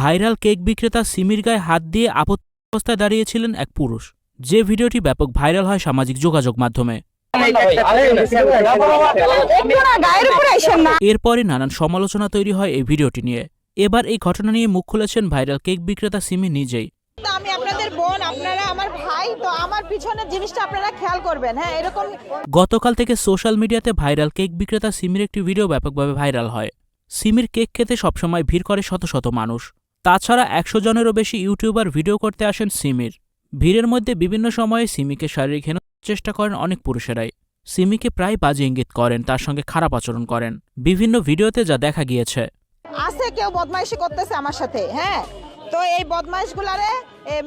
Viral cake বিক্রেতা সিমির গায়ে হাত দিয়ে আপত্তি অবস্থায় দাঁড়িয়েছিলেন এক পুরুষ। যে ভিডিওটি ব্যাপক ভাইরাল হয় সামাজিক যোগাযোগ মাধ্যমে। এরপরে নানান সমালোচনা তৈরি হয় এই ভিডিওটি নিয়ে। এবার এই ঘটনা নিয়ে মুখ খুলেছেন ভাইরাল কেক বিক্রেতা সিমি নিজেই। আমি আপনাদের বোন আপনারা আমার ভাই তো আমার পিছনের জিনিসটা আপনারা খেয়াল করবেন। হ্যাঁ এরকম গতকাল থেকে সোশ্যাল মিডিয়াতে ভাইরাল কেক বিক্রেতা সিমির একটি ভিডিও ব্যাপকভাবে ভাইরাল হয়। সিমির কেক খেতে সবসময় ভিড় করে শত শত মানুষ। তাছাড়া একশো জনেরও বেশি ইউটিউবার ভিডিও করতে আসেন সিমির। ভিড়ের মধ্যে বিভিন্ন সময়ে সিমিকে শারীরিক হেন চেষ্টা করেন অনেক পুরুষেরাই। সিমিকে প্রায় বাজে ইঙ্গিত করেন তার সঙ্গে খারাপ আচরণ করেন। বিভিন্ন ভিডিওতে যা দেখা গিয়েছে। আছে কেউ বদমাইশি করতেছে আমার সাথে হ্যাঁ। তো এই বদমাইশগুলারে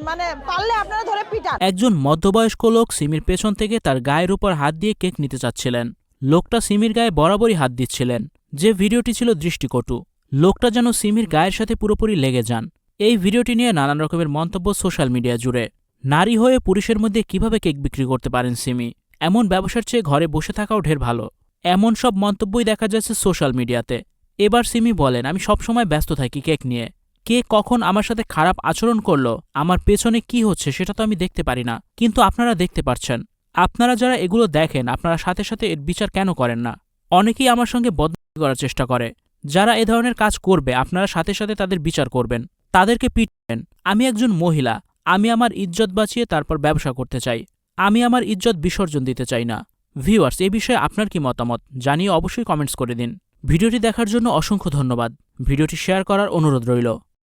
মানে পারলে আপনারা ধরে পিটান। একজন মধ্যবয়স্ক লোক সিমির পেছন থেকে তার গায়ের উপর হাত দিয়ে কেক নিতে চাচ্ছিলেন। লোকটা সিমির গায়ে বরাবরই হাত দিচ্ছিলেন। যে ভিডিওটি ছিল দৃষ্টিকটু। লোকটা যেন সিমির গায়ের সাথে পুরোপুরি লেগে যান। এই ভিডিওটি নিয়ে নানান রকমের মন্তব্য সোশ্যাল মিডিয়া জুড়ে। নারী হয়ে পুরুষের মধ্যে কীভাবে কেক বিক্রি করতে পারেন সিমি? এমন ব্যবসার চেয়ে ঘরে বসে থাকাও ঢের ভালো। এমন সব মন্তব্যই দেখা যাচ্ছে সোশ্যাল মিডিয়াতে। এবার সিমি বলেন, আমি সবসময় ব্যস্ত থাকি কেক নিয়ে। কে কখন আমার সাথে খারাপ আচরণ করল, আমার পেছনে কি হচ্ছে সেটা তো আমি দেখতে পারি না। কিন্তু আপনারা দেখতে পারছেন। আপনারা যারা এগুলো দেখেন, আপনারা সাথে সাথে এর বিচার কেন করেন না? অনেকেই আমার সঙ্গে বদনাম করার চেষ্টা করে। যারা এ ধরনের কাজ করবে, আপনারা সাথে সাথে তাদের বিচার করবেন। তাদেরকে পিটবেন। আমি একজন মহিলা। আমি আমার ইজ্জত বাঁচিয়ে তারপর ব্যবসা করতে চাই। আমি আমার ইজ্জত বিসর্জন দিতে চাই না। ভিউয়ার্স, এ বিষয়ে আপনার কি মতামত? জানিয়ে অবশ্যই কমেন্টস করে দিন। ভিডিওটি দেখার জন্য অসংখ্য ধন্যবাদ। ভিডিওটি শেয়ার করার অনুরোধ রইল।